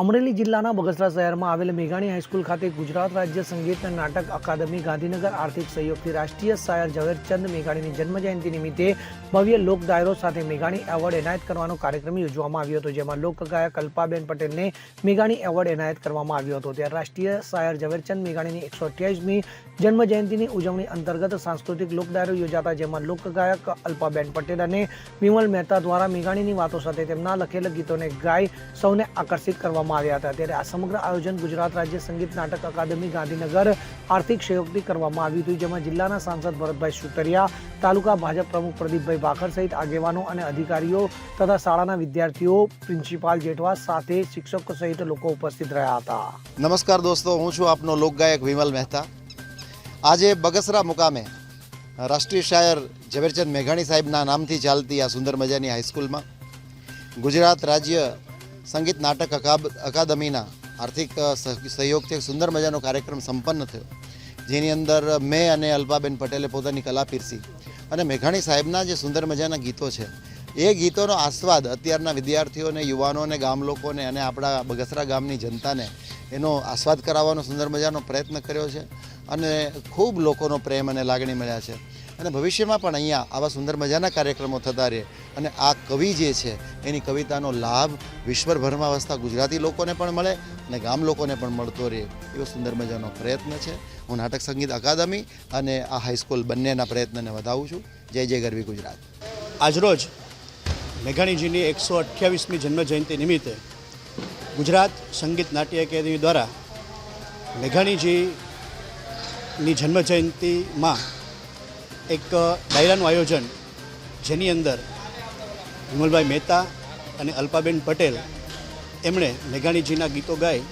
અમરેલી જિલ્લાના બગસરા શહેરમાં આવેલ મેઘાણી હાઈસ્કૂલ ખાતે ગુજરાત રાજ્ય સંગીત નાટક અકાદમી ગાંધીનગર આર્થિક સહયોગથી રાષ્ટ્રીય શાયર ઝવેરચંદ મેઘાણીની જન્મજયંતિ નિમિત્તે ભવ્ય લોક ડાયરો સાથે મેઘાણી એવોર્ડ એનાયત કરવાનો કાર્યક્રમ યોજવામાં આવ્યો હતો, જેમાં લોકગાયક અલ્પાબેન પટેલને મેઘાણી એવોર્ડ એનાયત કરવામાં આવ્યો હતો. ત્યારે રાષ્ટ્રીય શાયર ઝવેરચંદ મેઘાણીની એકસો અઠ્યાવીસમી જન્મજયંતિની ઉજવણી અંતર્ગત સાંસ્કૃતિક લોક ડાયરો યોજાતા, જેમાં લોકગાયક અલ્પાબેન પટેલ અને વિમલ મહેતા દ્વારા મેઘાણીની વાતો સાથે તેમના લખેલા ગીતોને ગાય સૌને આકર્ષિત કરવામાં આવ્યા હતા. ત્યારે આ સમગ્ર આયોજન ગુજરાત રાજ્ય સંગીત નાટક અકાદમી ગાંધીનગર આર્થિક સહયોગથી કરવામાં આવ્યું હતું, જેમાં જિલ્લાના સાંસદ ભરતભાઈ સુતરિયા, તાલુકા ભાજપ પ્રમુખ પ્રદીપભાઈ ભાખર સહિત આગેવાનો અને અધિકારીઓ તથા શાળાના વિદ્યાર્થીઓ, પ્રિન્સિપાલ જેઠવા સાથે શિક્ષકો સહિત લોકો ઉપસ્થિત રહ્યા હતા. નમસ્કાર દોસ્તો, હું છું આપનો લોકગાયક વિમલ મહેતા. આજે બગસરા મુકામે રાષ્ટ્રીય શાયર ઝવેરચંદ મેઘાણી સાહેબના નામથી ચાલતી આ સુંદર મજાની હાઈસ્કૂલમાં ગુજરાત રાજ્ય સંગીત નાટક અકાદમીના આર્થિક સહયોગથી એક સુંદર મજાનો કાર્યક્રમ સંપન્ન થયો. જેની અંદર મેં અને અલ્પાબેન પટેલે પોતાની કલા પીરસી. અને મેઘાણી સાહેબના જે સુંદર મજાના ગીતો છે, એ ગીતોનો આસ્વાદ અત્યારના વિદ્યાર્થીઓને, યુવાનોને, ગામ લોકોને અને આપણા બગસરા ગામની જનતાને એનો આસ્વાદ કરાવવાનો સુંદર મજાનો પ્રયત્ન કર્યો છે અને ખૂબ લોકોનો પ્રેમ અને લાગણી મળ્યા છે. અને ભવિષ્યમાં પણ અહીંયા આવા સુંદર મજાના કાર્યક્રમો થતા રહે. અને આ કવિ જે છે, એની કવિતાનો લાભ વિશ્વભરમાં વસતા ગુજરાતી લોકોને પણ મળે અને ગામ લોકોને પણ મળતો રહે. એવો સુંદર મજાનો પ્રયત્ન છે. હું નાટક સંગીત અકાદમી અને આ હાઈસ્કૂલ બંનેના પ્રયત્નને વધાવું છું. જય જય ગરવી ગુજરાત. આજરોજ મેઘાણીજીની એકસો અઠ્યાવીસમી જન્મજયંતિ નિમિત્તે ગુજરાત સંગીત નાટ્ય એકેડમી દ્વારા મેઘાણીજીની જન્મજયંતિમાં એક ડાયરાનું આયોજન જેની અંદર વિમલભાઈ મહેતા અને અલ્પાબેન પટેલ એમણે મેઘાણીજીના ગીતો ગાઈ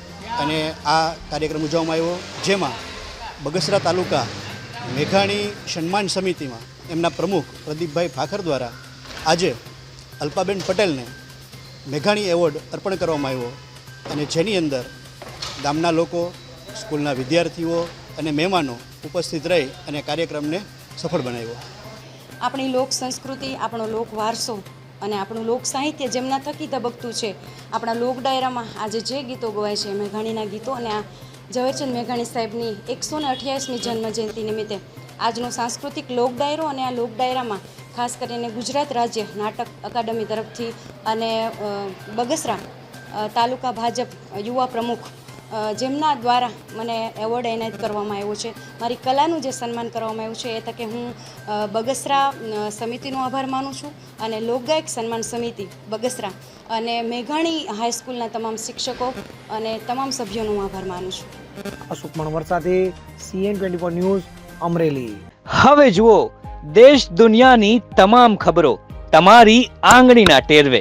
અને આ કાર્યક્રમ ઉજવવામાં આવ્યો, જેમાં બગસરા તાલુકા મેઘાણી સન્માન સમિતિમાં એમના પ્રમુખ પ્રદીપભાઈ ફાખર દ્વારા આજે અલ્પાબેન પટેલને મેઘાણી એવોર્ડ અર્પણ કરવામાં આવ્યો અને જેની અંદર ગામના લોકો, સ્કૂલના વિદ્યાર્થીઓ અને મહેમાનો ઉપસ્થિત રહી અને કાર્યક્રમને સફળ બનાવ્યો. આપણી લોક સંસ્કૃતિ, આપણો લોક વારસો અને આપણું લોક સાહિત્ય જેમના થકી ધબકતું છે. આપણા લોક ડાયરામાં આજે જે ગીતો ગવાય છે, મેઘાણીના ગીતો અને આ ઝવેરચંદ મેઘાણી સાહેબની એકસો ને અઠ્યાવીસમી જન્મજયંતિ નિમિત્તે આજનો સાંસ્કૃતિક લોક ડાયરો અને આ લોક ડાયરામાં ખાસ કરીને ગુજરાત રાજ્ય નાટક અકાદમી તરફથી અને બગસરા તાલુકા ભાજપ યુવા પ્રમુખ જેમના દ્વારા મને એવોર્ડ એનાયત કરવામાં આવ્યો છે. મારી કલાનું જે સન્માન કરવામાં આવ્યું છે એ તકે હું બગસરા સમિતિનો આભાર માનું છું અને લોકગાયક સન્માન સમિતિ બગસરા અને મેઘાણી હાઈસ્કૂલના તમામ શિક્ષકો અને તમામ સભ્યોનો હું આભાર માનું છું. અશોક મણવર સાથે CN twenty four news Amreli. હવે જુઓ દેશ દુનિયાની તમામ ખબરો તમારી આંગળીના ટેરવે.